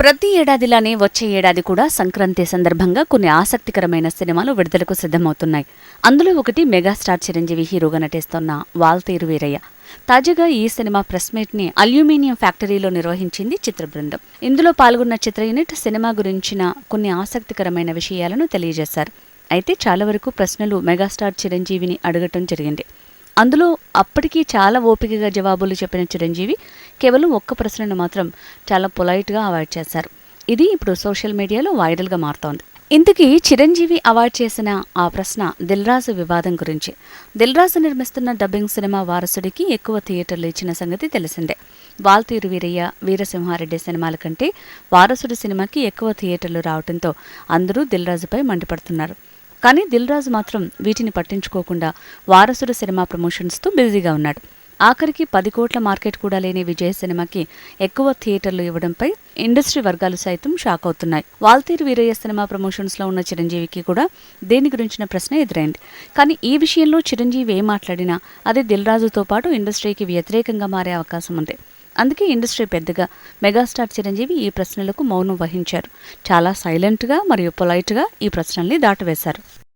ప్రతి ఏడాదిలానే వచ్చే ఏడాది కూడా సంక్రాంతి సందర్భంగా కొన్ని ఆసక్తికరమైన సినిమాలు విడుదలకు సిద్ధమవుతున్నాయి. అందులో ఒకటి మెగాస్టార్ చిరంజీవి హీరోగా నటిస్తున్న వాల్తేరు వీరయ్య. తాజాగా ఈ సినిమా ప్రెస్ మీట్ని అల్యూమినియం ఫ్యాక్టరీలో నిర్వహించింది చిత్ర బృందం ఇందులో పాల్గొన్న చిత్ర యూనిట్ సినిమా గురించిన కొన్ని ఆసక్తికరమైన విషయాలను తెలియజేశారు. అయితే చాలా వరకు ప్రశ్నలు మెగాస్టార్ చిరంజీవిని అడగటం జరిగింది. అందులో అప్పటికి చాలా ఓపికగా జవాబులు చెప్పిన చిరంజీవి కేవలం ఒక్క ప్రశ్నను మాత్రం చాలా పొలైట్గా అవాయిడ్ చేశారు. ఇది ఇప్పుడు సోషల్ మీడియాలో వైరల్గా మారుతోంది. ఇంతకీ చిరంజీవి అవాయిడ్ చేసిన ఆ ప్రశ్న దిల్రాజు వివాదం గురించి. దిల్రాజు నిర్మిస్తున్న డబ్బింగ్ సినిమా వారసుడికి ఎక్కువ థియేటర్లు ఇచ్చిన సంగతి తెలిసిందే. వాల్తీరు వీరయ్య వీరసింహారెడ్డి సినిమాల కంటే వారసుడి సినిమాకి ఎక్కువ థియేటర్లు రావడంతో అందరూ దిల్రాజుపై మండిపడుతున్నారు. కానీ దిల్ రాజు మాత్రం వీటిని పట్టించుకోకుండా వారసుడు సినిమా ప్రమోషన్స్తో బిజీగా ఉన్నాడు. ఆఖరికి పది కోట్ల మార్కెట్ కూడా లేని విజయ సినిమాకి ఎక్కువ థియేటర్లు ఇవ్వడంపై ఇండస్ట్రీ వర్గాలు సైతం షాక్ అవుతున్నాయి. వాల్తీరు వీరయ్య సినిమా ప్రమోషన్స్లో ఉన్న చిరంజీవికి కూడా దేని గురించిన ప్రశ్న ఎదురైంది? కానీ ఈ విషయంలో చిరంజీవి ఏం మాట్లాడినా అది దిల్ రాజుతో పాటు ఇండస్ట్రీకి వ్యతిరేకంగా మారే అవకాశం ఉంది. అందుకే ఇండస్ట్రీ పెద్దగా మెగాస్టార్ చిరంజీవి ఈ ప్రశ్నలకు మౌనం వహించారు. చాలా సైలెంట్గా మరియు పొలైట్గా ఈ ప్రశ్నల్ని దాటవేశారు.